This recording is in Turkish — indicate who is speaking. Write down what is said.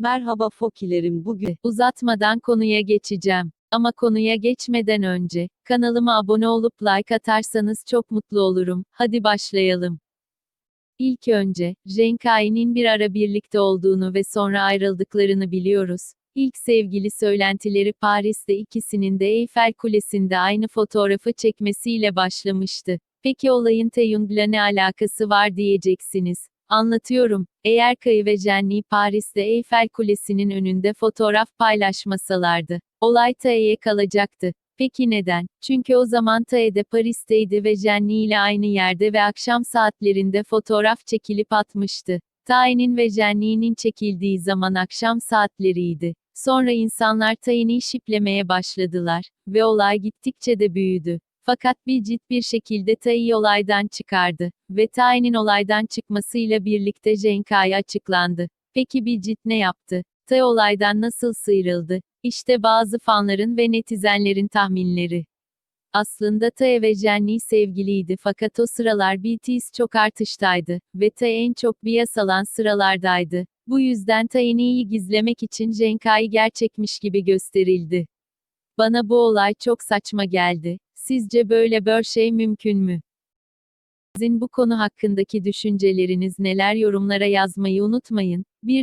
Speaker 1: Merhaba Fokilerim bugün
Speaker 2: Uzatmadan konuya geçeceğim. Ama konuya geçmeden önce, kanalıma abone olup like atarsanız çok mutlu olurum. Hadi başlayalım. İlk önce, Jenkai'nin bir ara birlikte olduğunu ve sonra ayrıldıklarını biliyoruz. İlk sevgili söylentileri Paris'te ikisinin de Eyfel Kulesi'nde aynı fotoğrafı çekmesiyle başlamıştı. Peki olayın Taeyong'la ne alakası var diyeceksiniz. Anlatıyorum. Eğer Kayı ve Jenny Paris'te Eyfel Kulesi'nin önünde fotoğraf paylaşmasalardı, olay Tae'ye kalacaktı. Peki neden? Çünkü o zaman Tae de Paris'teydi ve Jenny ile aynı yerde ve akşam saatlerinde fotoğraf çekilip atmıştı. Tae'nin ve Jenny'nin çekildiği zaman akşam saatleriydi. Sonra insanlar Tae'ni şiplemeye başladılar ve olay gittikçe de büyüdü. Fakat Bicit bir şekilde Tae'yi olaydan çıkardı ve Tae'nin olaydan çıkmasıyla birlikte Jenkai açıklandı. Peki Bicit ne yaptı? Tae olaydan nasıl sıyrıldı? İşte bazı fanların ve netizenlerin tahminleri. Aslında Tae ve Jenny sevgiliydi fakat o sıralar BTS çok artıştaydı ve Tae en çok bias alan sıralardaydı. Bu yüzden Tae'yi gizlemek için Jenkai gerçekmiş gibi gösterildi. Bana bu olay çok saçma geldi. Sizce böyle bir şey mümkün mü? Sizin bu konu hakkındaki düşünceleriniz neler yorumlara yazmayı unutmayın. Bir